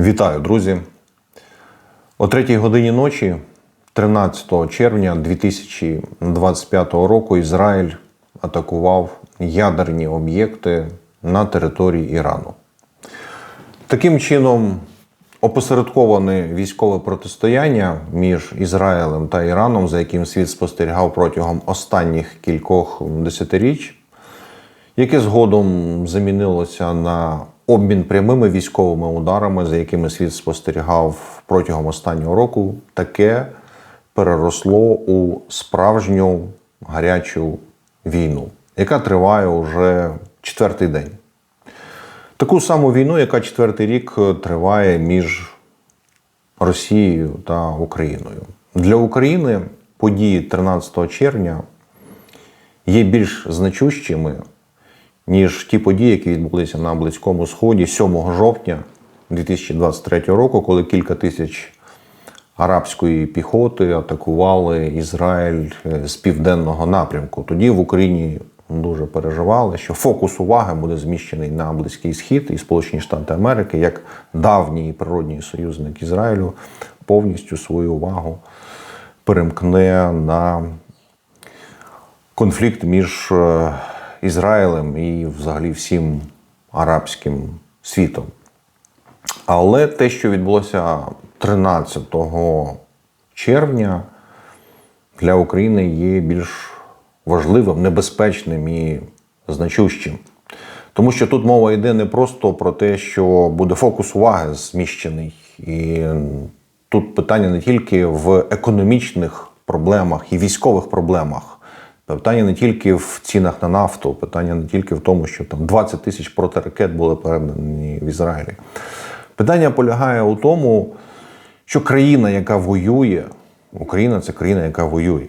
Вітаю, друзі! О 3 годині ночі, 13 червня 2025 року, Ізраїль атакував ядерні об'єкти на території Ірану. Таким чином, опосередковане військове протистояння між Ізраїлем та Іраном, за яким світ спостерігав протягом останніх кількох десятиріч, яке згодом замінилося на обмін прямими військовими ударами, за якими світ спостерігав протягом останнього року, таке переросло у справжню гарячу війну, яка триває уже четвертий день. Таку саму війну, яка четвертий рік триває між Росією та Україною. Для України події 13 червня є більш значущими, ніж ті події, які відбулися на Близькому Сході 7 жовтня 2023 року, коли кілька тисяч арабської піхоти атакували Ізраїль е, з південного напрямку. Тоді в Україні дуже переживали, що фокус уваги буде зміщений на Близький Схід і Сполучені Штати Америки, як давній природній союзник Ізраїлю, повністю свою увагу перемкне на конфлікт між е, Ізраїлем і взагалі всім арабським світом. Але те, що відбулося 13 червня, для України є більш важливим, небезпечним і значущим. Тому що тут мова йде не просто про те, що буде фокус уваги зміщений. І тут питання не тільки в економічних проблемах і військових проблемах. Питання не тільки в цінах на нафту, питання не тільки в тому, що там 20 тисяч протиракет були передані в Ізраїлі. Питання полягає у тому, що країна, яка воює, Україна це країна, яка воює.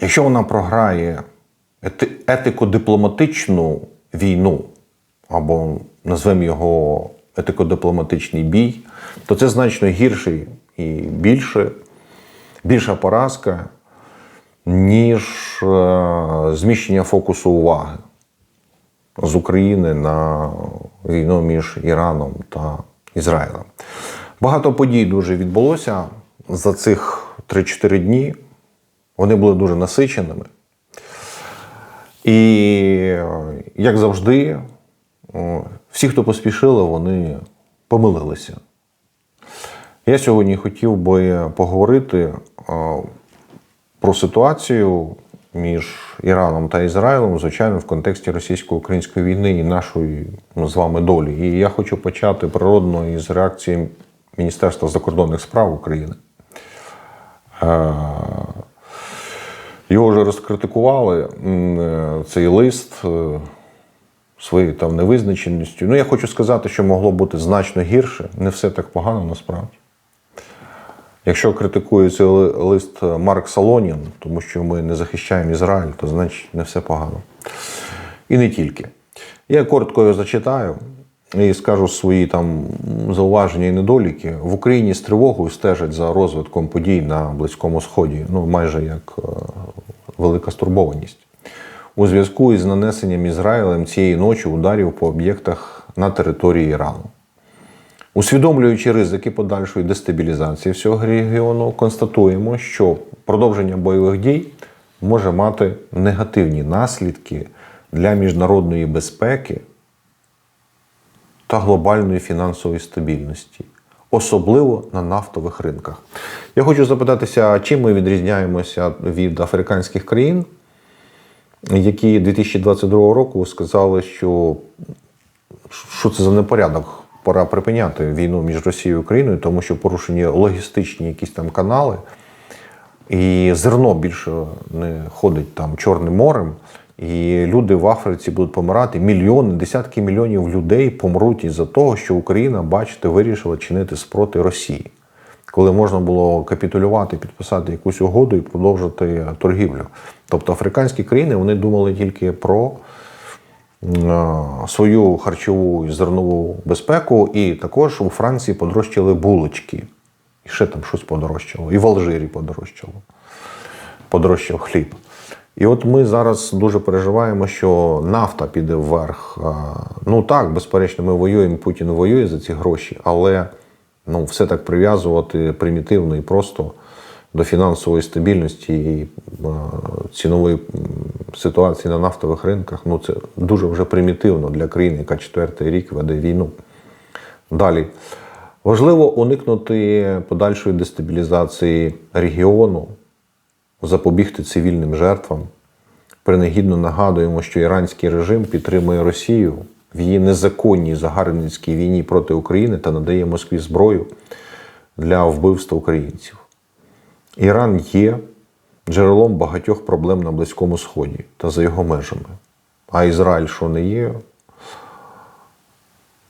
Якщо вона програє ети- етико-дипломатичну війну, або назвемо його етико-дипломатичний бій, то це значно гірший і більше, більша поразка, ніж е, зміщення фокусу уваги з України на війну між Іраном та Ізраїлем. Багато подій дуже відбулося за цих 3-4 дні. Вони були дуже насиченими. І, як завжди, всі, хто поспішили, вони помилилися. Я сьогодні хотів би поговорити про ситуацію між Іраном та Ізраїлем, звичайно, в контексті російсько-української війни і нашої ну, з вами долі. І я хочу почати природно із реакції Міністерства закордонних справ України. Е, Його вже розкритикували е, цей лист е, своєю там невизначеністю. Ну, я хочу сказати, що могло бути значно гірше. Не все так погано насправді. Якщо критикує цей лист Марк Солонін, тому що ми не захищаємо Ізраїль, то значить не все погано. І не тільки. Я коротко його зачитаю і скажу свої там зауваження і недоліки. В Україні з тривогою стежать за розвитком подій на Близькому Сході, ну майже як е, велика стурбованість. У зв'язку із нанесенням Ізраїлем цієї ночі ударів по об'єктах на території Ірану. Усвідомлюючи ризики подальшої дестабілізації всього регіону, констатуємо, що продовження бойових дій може мати негативні наслідки для міжнародної безпеки та глобальної фінансової стабільності, особливо на нафтових ринках. Я хочу запитатися, чим ми відрізняємося від африканських країн, які 2022 року сказали, що що це за непорядок? Пора припиняти війну між Росією і Україною, тому що порушені логістичні якісь там канали, і зерно більше не ходить там Чорним морем, і люди в Африці будуть помирати. Мільйони, десятки мільйонів людей помруть із-за того, що Україна, бачите, вирішила чинити спроти Росії. Коли можна було капітулювати, підписати якусь угоду і продовжити торгівлю. Тобто африканські країни вони думали тільки про свою харчову і зернову безпеку, і також у Франції подорожчали булочки. І ще там щось подорожчало. І в Алжирі подорожчало. Подорожчав хліб. І от ми зараз дуже переживаємо, що нафта піде вверх. Ну так, безперечно, ми воюємо, Путін воює за ці гроші, але Ну, все так прив'язувати примітивно і просто до фінансової стабільності і цінової ситуації на нафтових ринках. Ну, це дуже вже примітивно для країни, яка четвертий рік веде війну. Далі. Важливо уникнути подальшої дестабілізації регіону, запобігти цивільним жертвам. Принагідно нагадуємо, що іранський режим підтримує Росію в її незаконній загарбницькій війні проти України та надає Москві зброю для вбивства українців. Іран є джерелом багатьох проблем на Близькому Сході та за його межами. А Ізраїль, що не є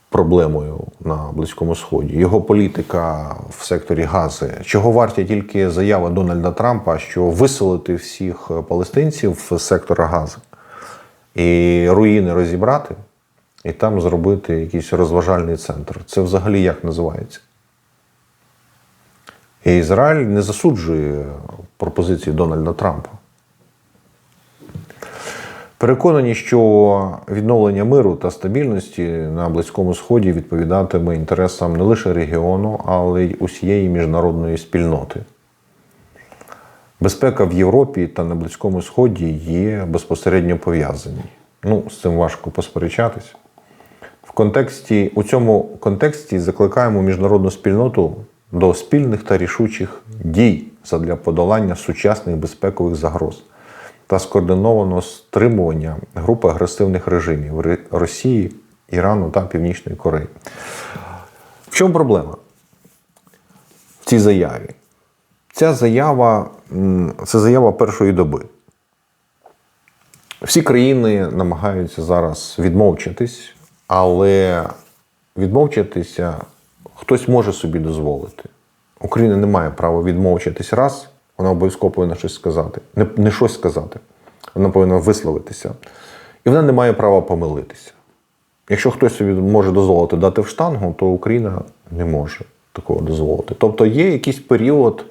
проблемою на Близькому Сході, його політика в секторі Гази, чого варті тільки заява Дональда Трампа, що виселити всіх палестинців з сектора Гази і руїни розібрати, і там зробити якийсь розважальний центр. Це взагалі як називається? І Ізраїль не засуджує пропозиції Дональда Трампа. Переконані, що відновлення миру та стабільності на Близькому Сході відповідатиме інтересам не лише регіону, але й усієї міжнародної спільноти. Безпека в Європі та на Близькому Сході є безпосередньо пов'язані. Ну, з цим важко посперечатись. В контексті, у цьому контексті закликаємо міжнародну спільноту до спільних та рішучих дій задля подолання сучасних безпекових загроз та скоординованого стримування групи агресивних режимів Росії, Ірану та Північної Кореї. В чому проблема в цій заяві? Ця заява це заява першої доби. Всі країни намагаються зараз відмовчатись, але відмовчатися хтось може собі дозволити. Україна не має права відмовчатись раз, вона обов'язково повинна щось сказати. Не, не щось сказати. Вона повинна висловитися. І вона не має права помилитися. Якщо хтось собі може дозволити дати в штангу, то Україна не може такого дозволити. Тобто є якийсь період,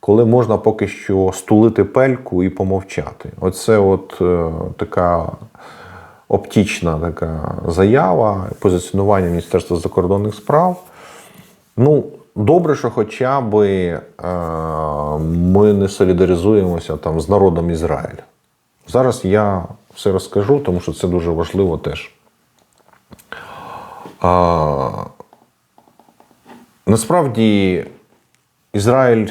коли можна поки що стулити пельку і помовчати. Оце от е, така оптічна така заява, позиціонування Міністерства закордонних справ. Ну, добре, що хоча б е, ми не солідаризуємося там з народом Ізраїля. Зараз я все розкажу, тому що це дуже важливо теж. А, насправді Ізраїль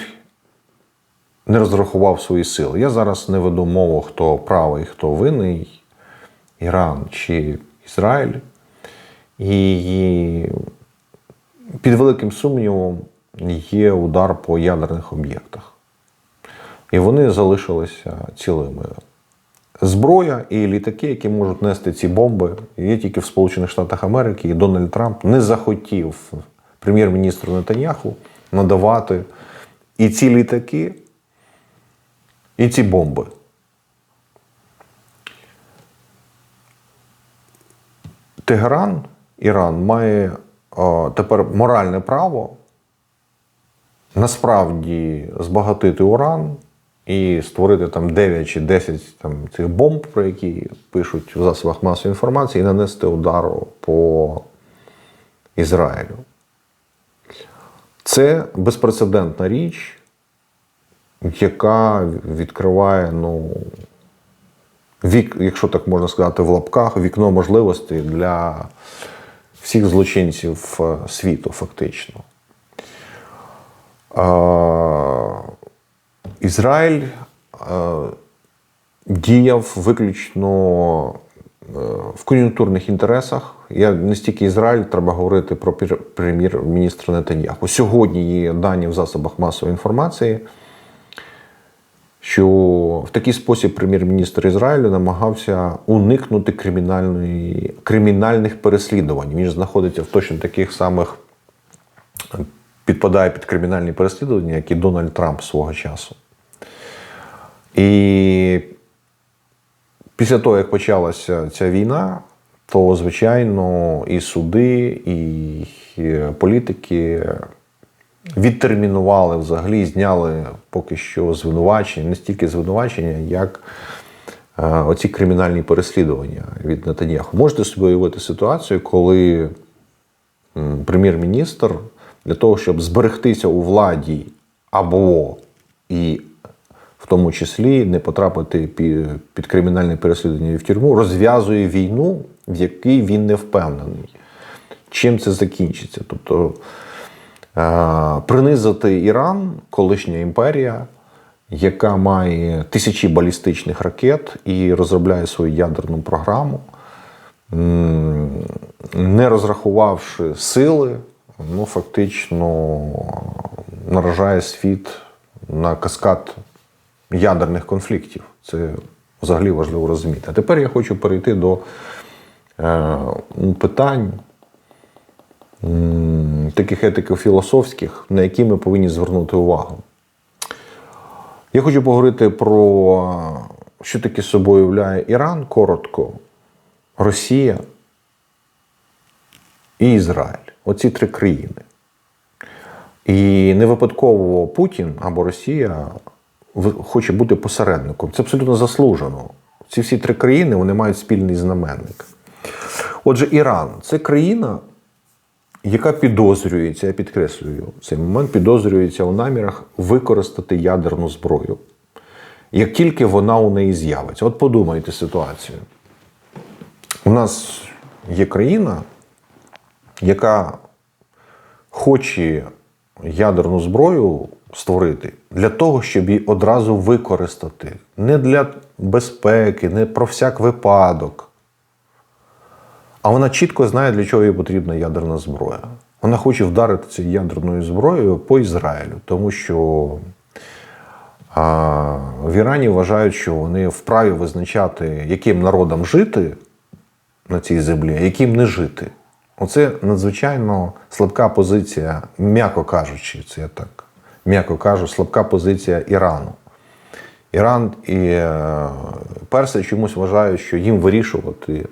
не розрахував свої сили. Я зараз не веду мову, хто правий, хто винний, Іран чи Ізраїль. І під великим сумнівом є удар по ядерних об'єктах. І вони залишилися цілими. Зброя і літаки, які можуть нести ці бомби, є тільки в Сполучених Штатах Америки, і Дональд Трамп не захотів прем'єр-міністру Нетаньяху надавати і ці літаки, і ці бомби. Тегеран, Іран, має о, тепер моральне право насправді збагатити уран і створити там 9 чи 10 там, цих бомб, про які пишуть в засобах масової інформації, і нанести удару по Ізраїлю. Це безпрецедентна річ, яка відкриває, ну, вік, якщо так можна сказати, в лапках, вікно можливостей для всіх злочинців е, світу, фактично. Е, Ізраїль е, діяв виключно в кон'юнктурних інтересах. Я не стільки Ізраїль, треба говорити про прем'єр-міністра Нетаньяху. Сьогодні є дані в засобах масової інформації, що в такий спосіб прем'єр-міністр Ізраїлю намагався уникнути кримінальної, кримінальних переслідувань. Він знаходиться в точно таких самих підпадає під кримінальні переслідування, як і Дональд Трамп свого часу. І після того, як почалася ця війна, то, звичайно, і суди, і політики відтермінували взагалі, зняли поки що звинувачення, не стільки звинувачення, як е, оці кримінальні переслідування від Нетаньяху. Можете собі уявити ситуацію, коли прем'єр-міністр для того, щоб зберегтися у владі або і в тому числі не потрапити під кримінальне переслідування в тюрму, розв'язує війну, в якій він не впевнений. Чим це закінчиться? Тобто принизити Іран, колишня імперія, яка має тисячі балістичних ракет і розробляє свою ядерну програму, не розрахувавши сили, ну фактично наражає світ на каскад ядерних конфліктів. Це взагалі важливо розуміти. А тепер я хочу перейти до е, питань таких етико-філософських, на які ми повинні звернути увагу. Я хочу поговорити про що таке собою являє Іран коротко, Росія і Ізраїль. Оці три країни. І не випадково Путін або Росія хоче бути посередником. Це абсолютно заслужено. Ці всі три країни вони мають спільний знаменник. Отже, Іран це країна, яка підозрюється, я підкреслюю цей момент, підозрюється у намірах використати ядерну зброю. Як тільки вона у неї з'явиться. От подумайте ситуацію. У нас є країна, яка хоче ядерну зброю створити для того, щоб її одразу використати. Не для безпеки, не про всяк випадок. А вона чітко знає, для чого їй потрібна ядерна зброя. Вона хоче вдарити цією ядерною зброєю по Ізраїлю, тому що а, в Ірані вважають, що вони вправі визначати, яким народам жити на цій землі, а яким не жити. Оце надзвичайно слабка позиція, м'яко кажучи, це я так м'яко кажу, слабка позиція Ірану. Іран і е, перси чомусь вважають, що їм вирішувати,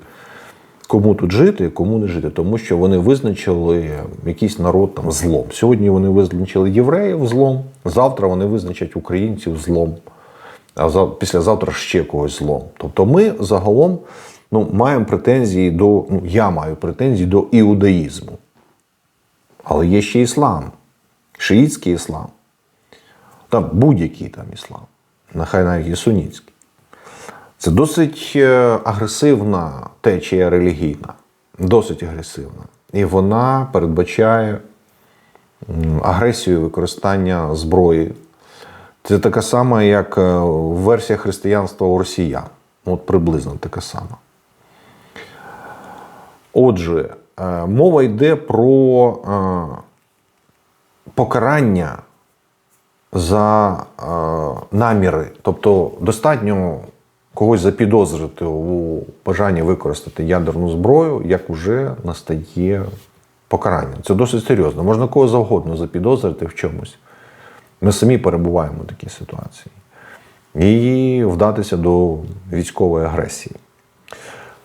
кому тут жити, кому не жити, тому що вони визначили якийсь народ там злом. Сьогодні вони визначили євреїв злом, завтра вони визначать українців злом, а післязавтра ще когось злом. Тобто ми загалом ну, маємо претензії до, ну, я маю претензії до іудаїзму. Але є ще іслам, шиїтський іслам, там будь-який там іслам, нехай навіть і сунітський. Це досить е, агресивна течія релігійна, досить агресивна. І вона передбачає агресію використання зброї. Це така сама, як е, версія християнства у росіян. От приблизно така сама. Отже, е, мова йде про покарання за наміри. Тобто достатньо когось запідозрити у бажанні використати ядерну зброю, як вже настає покарання. Це досить серйозно. Можна кого завгодно запідозрити в чомусь. Ми самі перебуваємо в такій ситуації. І вдатися до військової агресії.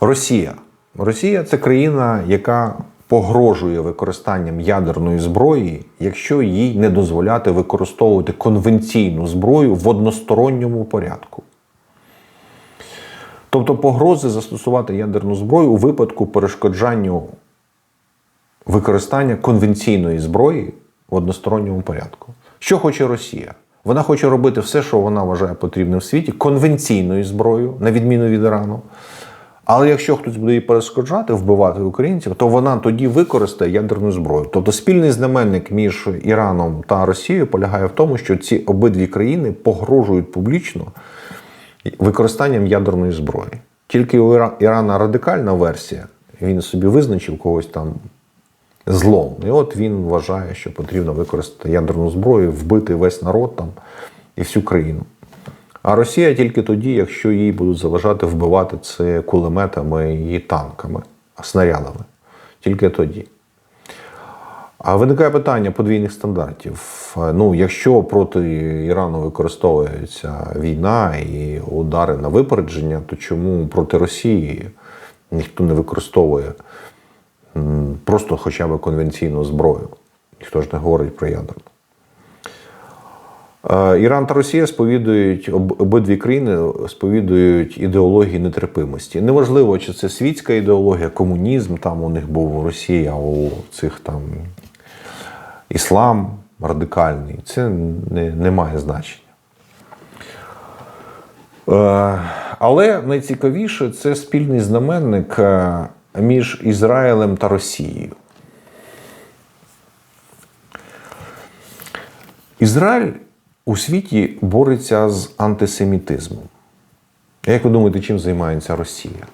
Росія. Росія це країна, яка погрожує використанням ядерної зброї, якщо їй не дозволяти використовувати конвенційну зброю в односторонньому порядку. Тобто погрози застосувати ядерну зброю у випадку перешкоджанню використання конвенційної зброї в односторонньому порядку. Що хоче Росія? Вона хоче робити все, що вона вважає потрібним в світі, конвенційною зброєю, на відміну від Ірану. Але якщо хтось буде її перешкоджати, вбивати українців, то вона тоді використає ядерну зброю. Тобто спільний знаменник між Іраном та Росією полягає в тому, що ці обидві країни погрожують публічно використанням ядерної зброї. Тільки у Іра- Ірана радикальна версія, він собі визначив когось там злом. І от він вважає, що потрібно використати ядерну зброю, вбити весь народ там і всю країну. А Росія тільки тоді, якщо їй будуть заважати вбивати це кулеметами і танками, снарядами. Тільки тоді. А виникає питання подвійних стандартів. Ну, якщо проти Ірану використовується війна і удари на випередження, то чому проти Росії ніхто не використовує просто хоча б конвенційну зброю? Ніхто ж не говорить про ядерну. Е, Іран та Росія сповідують обидві країни сповідують ідеології нетерпимості. Неважливо, чи це світська ідеологія, комунізм там у них був у Росії, а у цих там іслам радикальний. Це не, не має значення. Е, Але найцікавіше це спільний знаменник е, між Ізраїлем та Росією. Ізраїль у світі бореться з антисемітизмом. Як ви думаєте, чим займається Росія?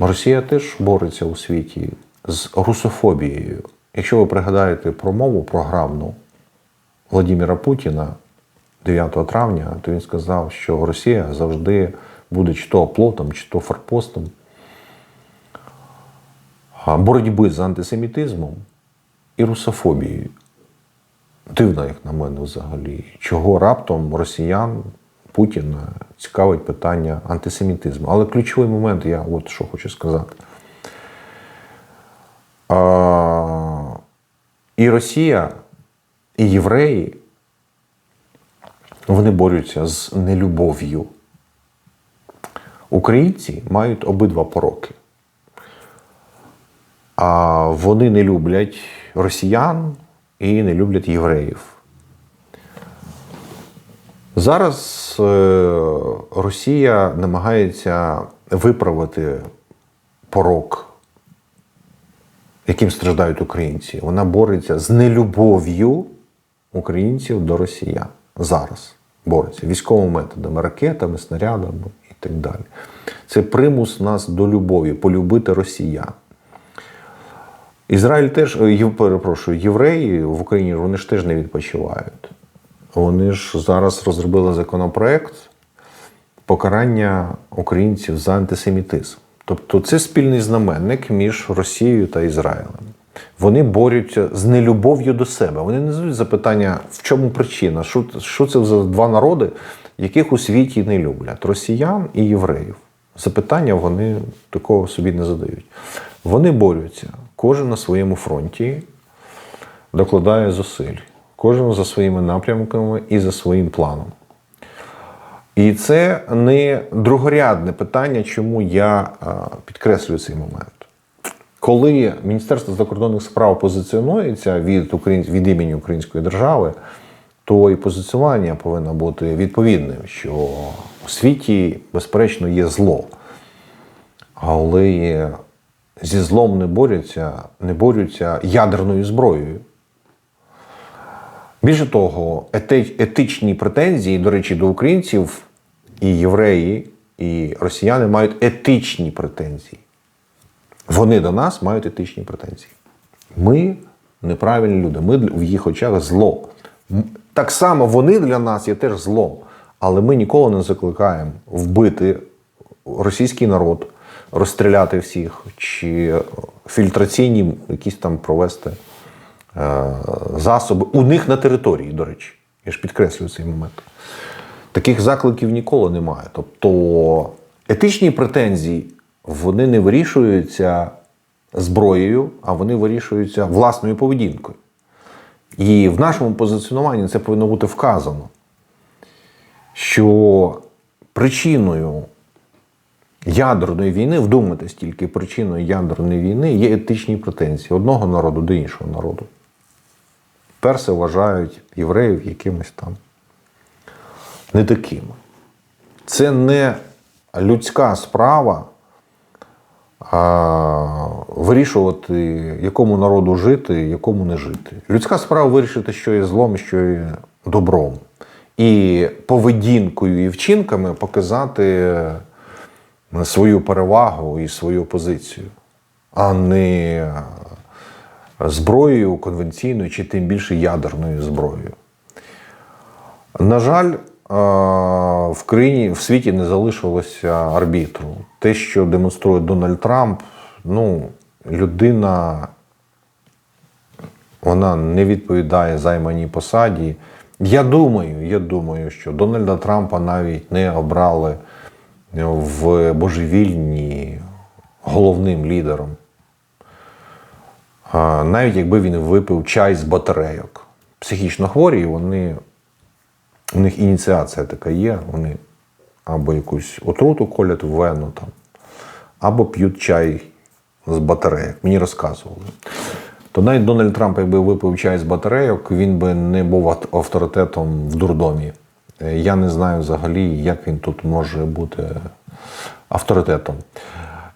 Росія теж бореться у світі з русофобією. Якщо ви пригадаєте промову програмну Владимира Путіна 9 травня, то він сказав, що Росія завжди буде чи то оплотом, чи то форпостом боротьби з антисемітизмом і русофобією. Дивно, як на мене, взагалі. Чого раптом росіян Путіна цікавить питання антисемітизму. Але ключовий момент, я от що хочу сказати. І Росія, і євреї вони борються з нелюбов'ю. Українці мають обидва пороки. А вони не люблять росіян і не люблять євреїв. Зараз е, Росія намагається виправити порок, яким страждають українці. Вона бореться з нелюбов'ю українців до росіян. Зараз бореться військовими методами, ракетами, снарядами і так далі. Це примус нас до любові, полюбити росіян. Ізраїль теж, е, перепрошую, євреї в Україні вони ж теж не відпочивають. Вони ж зараз розробили законопроект покарання українців за антисемітизм. Тобто це спільний знаменник між Росією та Ізраїлем. Вони борються з нелюбов'ю до себе. Вони не задають запитання, в чому причина, що, що це за два народи, яких у світі не люблять росіян і євреїв. Запитання вони такого собі не задають. Вони борються, кожен на своєму фронті докладає зусиль, кожен за своїми напрямками і за своїм планом. І це не другорядне питання, чому я підкреслюю цей момент. Коли Міністерство закордонних справ позиціонується від, україн... від імені Української держави, то і позиціонування повинно бути відповідним, що у світі, безперечно, є зло. Але зі злом не борються, не борються ядерною зброєю. Більше того, ети- етичні претензії, до речі, до українців і євреї, і росіяни мають етичні претензії. Вони до нас мають етичні претензії. Ми неправильні люди, ми в їх очах зло. Так само вони для нас є теж злом. Але ми ніколи не закликаємо вбити російський народ, розстріляти всіх, чи фільтраційні якісь там провести е, засоби у них на території, до речі. Я ж підкреслюю цей момент. Таких закликів ніколи немає. Тобто етичні претензії вони не вирішуються зброєю, а вони вирішуються власною поведінкою. І в нашому позиціонуванні це повинно бути вказано, що причиною ядерної війни, вдумайтесь тільки, причиною ядерної війни є етичні претензії одного народу до іншого народу. Перси вважають євреїв якимось там не такими. Це не людська справа а, вирішувати, якому народу жити, якому не жити. Людська справа вирішити, що є злом, що є добром. І поведінкою і вчинками показати свою перевагу і свою позицію, а не зброєю конвенційною чи тим більше ядерною зброєю. На жаль, е, в країні в світі не залишилося арбітру. Те, що демонструє Дональд Трамп, ну, людина вона не відповідає займаній посаді. Я думаю, я думаю, що Дональда Трампа навіть не обрали в божевільні головним лідером. Навіть якби він випив чай з батарейок. Психічно хворі, вони, у них ініціація така є, вони або якусь отруту колять в вену, там, або п'ють чай з батарейок. Мені розказували. то навіть Дональд Трамп, якби випив чай з батарейок, він би не був авторитетом в дурдомі. Е, Я не знаю взагалі, як він тут може бути авторитетом.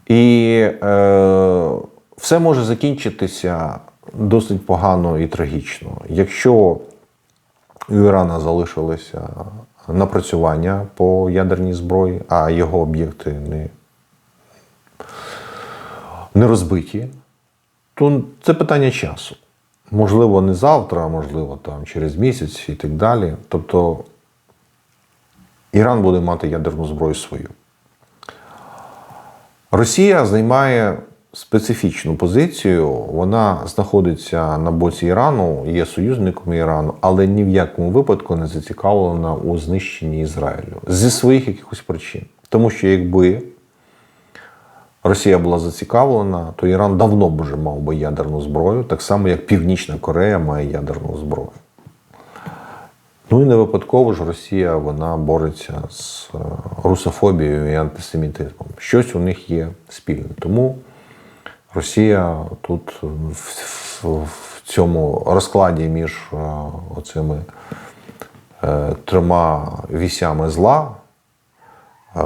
І е, все може закінчитися досить погано і трагічно. Якщо у Ірана залишилися напрацювання по ядерній зброї, а його об'єкти не, не розбиті, то це питання часу. Можливо, не завтра, а можливо, там через місяць і так далі. Тобто Іран буде мати ядерну зброю свою. Росія займає специфічну позицію. Вона знаходиться на боці Ірану, є союзником Ірану, але ні в якому випадку не зацікавлена у знищенні Ізраїлю зі своїх якихось причин. Тому що якби Росія була зацікавлена, то Іран давно б вже мав би ядерну зброю, так само як Північна Корея має ядерну зброю. Ну і не випадково ж Росія вона бореться з е, русофобією і антисемітизмом. Щось у них є спільне. Тому Росія тут в, цьому розкладі між е, оцими е, трьома вісями зла. е,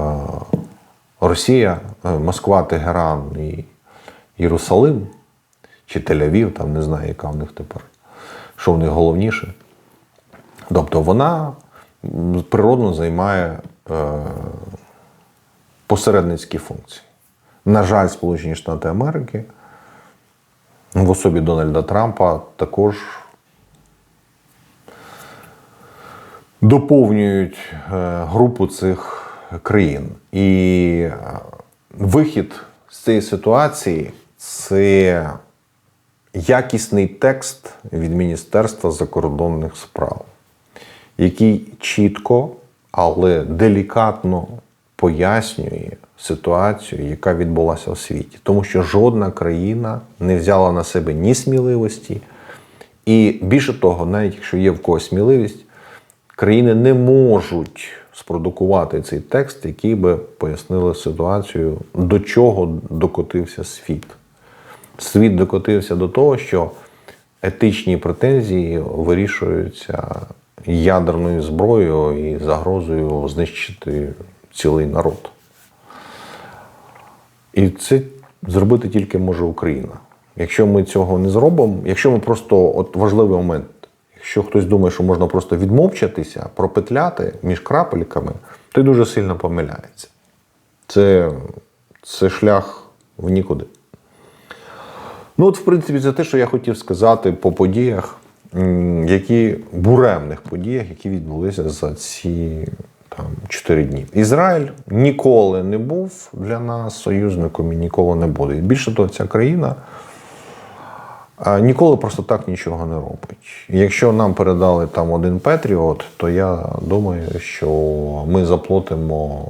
Росія, Москва, Тегеран і Єрусалим чи Тель-Авів, там не знаю, яка в них тепер, що в них головніше. Тобто вона природно займає посередницькі функції. На жаль, Сполучені Штати Америки в особі Дональда Трампа також доповнюють е, групу цих країн. І е, вихід з цієї ситуації це якісний текст від Міністерства закордонних справ, який чітко, але делікатно пояснює ситуацію, яка відбулася у світі. Тому що жодна країна не взяла на себе ні сміливості, і більше того, навіть якщо є в когось сміливість, країни не можуть спродукувати цей текст, який би пояснили ситуацію, до чого докотився світ. Світ докотився до того, що етичні претензії вирішуються ядерною зброєю і загрозою знищити цілий народ. І це зробити тільки може Україна. Якщо ми цього не зробимо, якщо ми просто от важливий момент, якщо хтось думає, що можна просто відмовчатися, пропетляти між крапельками, той дуже сильно помиляється. Це, це шлях в нікуди. Ну, от, в принципі, це те, що я хотів сказати по подіях, які буремних подіях, які відбулися за ці там, 4 дні. Ізраїль ніколи не був для нас союзником і ніколи не буде. І більше того, ця країна ніколи просто так нічого не робить. Якщо нам передали там один Петріот, то я думаю, що ми заплатимо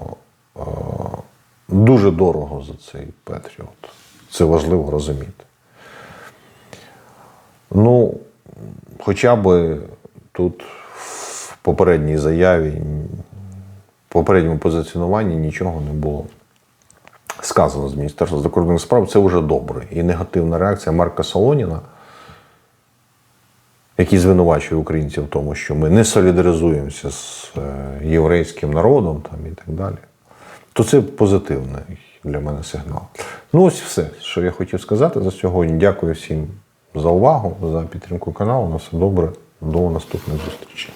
дуже дорого за цей Петріот. Це важливо розуміти. Ну, хоча б тут в попередній заяві, попередньому позиціонуванні нічого не було сказано з Міністерства закордонних справ. Це вже добре. І негативна реакція Марка Солоніна, який звинувачує українців в тому, що ми не солідаризуємося з е, єврейським народом там, і так далі, то це позитивний для мене сигнал. Ну, ось все, що я хотів сказати за сьогодні. Дякую всім за увагу, за підтримку каналу. На все добре. До наступних зустрічей.